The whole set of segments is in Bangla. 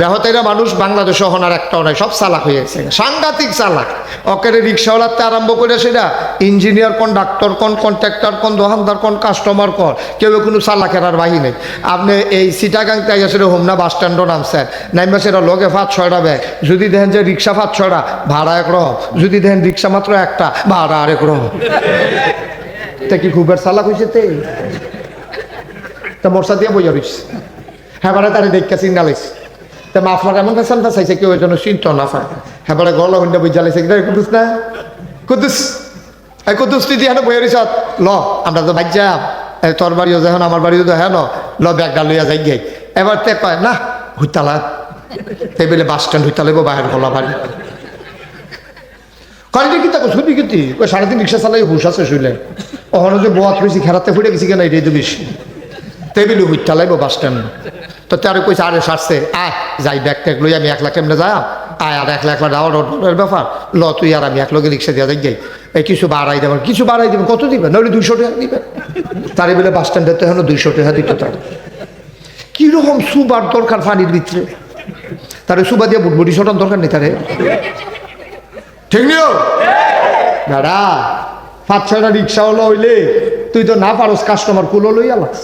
দেহতেরা মানুষ বাংলাদেশ হনার একটাও নাই, সব চালাক হয়ে গেছে। সাংঘাতিক চালাক। অকেরে রিক্সাওয়ালাতে আরম্ভ করে সেটা ইঞ্জিনিয়ার কোন, ডাক্তার কোন, কন্ট্রাক্টর কোন, দোকানদার কোন কাস্টমার কোন, কেউ কোনো চালাকের আর বাহি নেই। আপনি এই সিটাগাং থেকে সেটা হোমনা বাস স্ট্যান্ডও নামছেন নাইমা সেটা লগে ফাঁত ছয়টা ব্যাগ। যদি দেখেন যে রিক্সা ফাঁত ছয়টা, ভাড়া এক রকম। যদি দেখেন রিক্সা মাত্র একটা, ভাড়া আরেক রকম। তা কি খুবের চালাক হয়েছে তে? তা মশা দিয়ে বইয়া রয়েছে হ্যাঁ বারে তারে দেখা চিন্তা তা মাফলার এমন ফেসান ফেসাইছে কেউ যেন চিন্ত না পায়। হ্যাঁ বারে গলা হইন্দা বুঝা লাইছে কিনা কুদুস না? কুদুস এই কুদুস তুই দিয়ে বইয়া রয়েছ ল, আমরা তো ভাই যাম এই তোর বাড়িও যখন আমার বাড়িও তো হ্যাঁ ল ব্যাগটা লইয়া যাই গে। এবার তে কয়, না, হুইতালা। এই বলে, বাস স্ট্যান্ড হুইতালাইব বাহির গলা বাড়ি। কালকে কি তাকে শুধু কিন্তু ওই সারাদিন রিক্সা চালাই, হুশ আছে শুইলে। ওখানে যে বোয়াত হয়েছি খেলাতে ফুটে গেছি কেন, এটাই তো বেশি। টেবিল হুইট চালাইবো বাস স্ট্যান্ড। তো তার কইছে, আরে সারছে, আয়, যাই ব্যাগ ট্যাগ লই, আমি একলা কেমনে যাই? আয়, আর একলা একলা যাওয়ার ওর ব্যাপার। ল, তুই আর আমি এক লগে রিক্সা দিয়া যাই এই কিছু বাড়াই দেবেন, কিছু বাড়াই দেবেন, কত দিবেন? নইলে দুইশো টাকা দিবেন। তারে বলে, বাস স্ট্যান্ডে তো এখন দুইশো টাকা দিত তার কীরকম সুবার দরকার পানির ভিতরে? তারে সুবা দিয়ে বুটবুটি শটার দরকার নেই তারে। ঠিক নিও? দাদা পাঁচ ছয়টা রিক্সা হলো হইলে তুই তো না পারস কাস্টমার কুলো লইয়া লাস।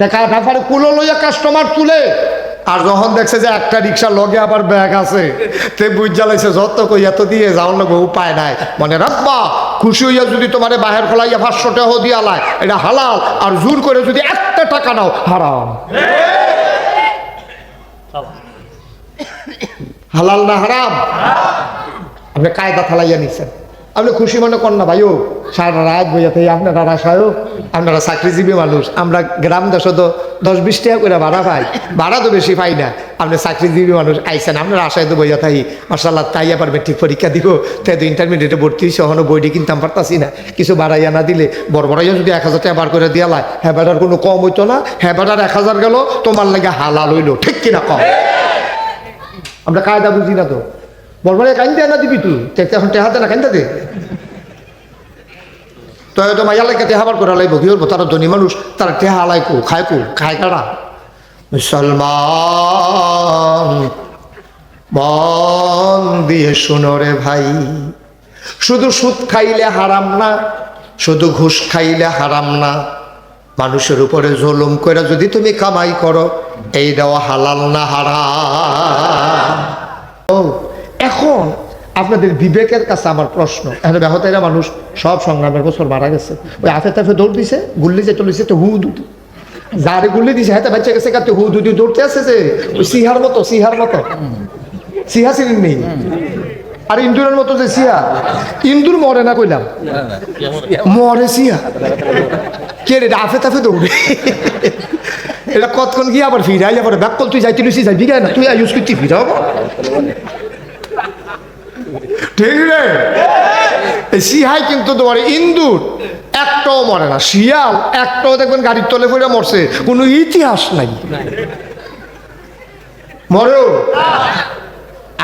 দেখা না পারে কুলো লইয়া কাস্টমার তুলে। আর যখন দেখছে যে একটা রিক্সা লগে আবার ব্যাগ আছে, তে বুঝ জ্বালাইছে যত কই, এত দিয়ে যাওয়ার লোক উপায় নাই। মানে রাব্বা, খুশি হইয়া যদি তোমার বাহির খোলাইয়া পাঁচশো টাকা দিয়া লাই এটা হালাল। আর জোর করে যদি একটা টাকা নাও, হারাম। হালাল না হারাম? আপনি কায়দা থালাইয়া নিচ্ছেন আপনি খুশি মনে কর না, ভাইও? সারা রাত বইয়াতে আপনারা রাসায়ও আপনারা চাকরিজীবী মানুষ, আমরা গ্রাম দেশে তো দশ বিশ টাকা করে ভাড়া পাই। ভাড়া তো বেশি পাই না। আপনি চাকরিজীবী মানুষ আইসেন আপনার আশায় তো বইয়া থাকি। মার্শাল্লাহ তাই আবার মেট্রিক পরীক্ষা দিব। তাই তো ইন্টারমিডিয়েটে ভর্তি হয়েছে ওখানে বইটি কিনতাম পারতাছি না। কিছু বাড়াইয়া না দিলে, বড় বড়াইয়া যদি এক হাজার টাকা বার করে দিয়া লাই হ্যাঁ কোনো কম হইতো না। হ্যাঁ এক হাজার গেল, তোমার লাগে হালাল হইল। ঠিক কিনা কম? আমরা কায়দা বুঝি না তো। বলবারে কাইন্দে না দিবি তুই? এখন টেহাতে না কাইন্দা দে। তো হয়তো মাইয়া লাগে টেহাবার করে লাইব, কি হব তারা ধনী মানুষ, তারা টেহা আলাই কু খায় কু খায় কারা? মুসলমান, মন দিয়ে শুনো রে ভাই। শুধু সুদ খাইলে হারাম না, শুধু ঘুষ খাইলে হারাম না। মানুষের উপরে জুলুম করে যদি তুমি কামাই করো, এই দেওয়া হালাল না হারাম ও এখন আপনাদের বিবেকের কাছে আমার প্রশ্ন। এখন ব্যাহতেরা মানুষ সব সংগ্রামের বছর মারা গেছে। ওই আফে তাফে দৌড় দিছে, গুল্লি যে চলেছে তো হু দুটি। যারে গুল্লি দিছে, হাতে বাচ্চা গেছে কাতে হু দুটি দৌড়তে আছে যে, ওই সিহার মতো সিহার মতো। সিহা চিনেন নেই। আর ইন্দুরের মতো যে সিয়া ইন্দুর মরে না কইলাম। মরে সিয়া কে রে আফে তাফে দৌড়ে। এটা কতক্ষণ গিয়ে আবার ফিরাই আবার ব্যাক কল তুই যাইতে লুসি যাই বিগায় না? তুই ইউজ করতে ফিরাও ঠিক সিহাই কিন্তু তোমার ইন্দুর। একটাও মরে না। শিয়াল একটাও দেখবেন গাড়ির তলে মরছে। কোনো ইতিহাস নাই।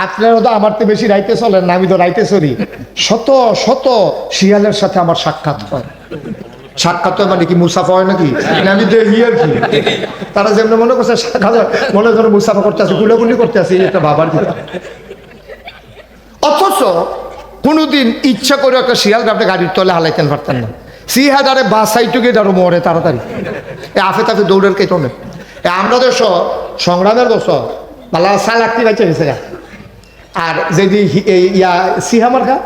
আপনারা তো আমার তো বেশি রাইতে চলেন না, আমি তো রাইতে চলি। শত শত শিয়ালের সাথে আমার সাক্ষাৎ হয়। সাক্ষাৎ হয় মানে কি মুসাফা হয় নাকি? আমি দেখি আর কি। তারা যেমন মনে করছে মনে করো মুসাফা করতে আছে গুলাগুলি করতে আছে ভিতরে অথচ কোনোদিন ইচ্ছা করে একটা শিয়াল আপনি গাড়ির তলে হালাইতেন পারতেন না। সিহাদারে বাসাইটুকে আরও মরে তাড়াতাড়ি। এ আফে তাফে দৌড়ের কে টনে এ আমরা দেশ সংগ্রামের বছর। বালা সালাক্তি বাইচে গেছে। আর যদি এই ইয়া সিহামার খা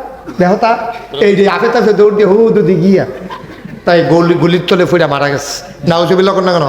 দেহতা এই যে আফে তাফে দৌড় দিয়ে হু দুদি গিয়া তাই গুলি গুলির তলে ফুড়া মারা গেছে। নাউজুবিল্লাহ না কেন?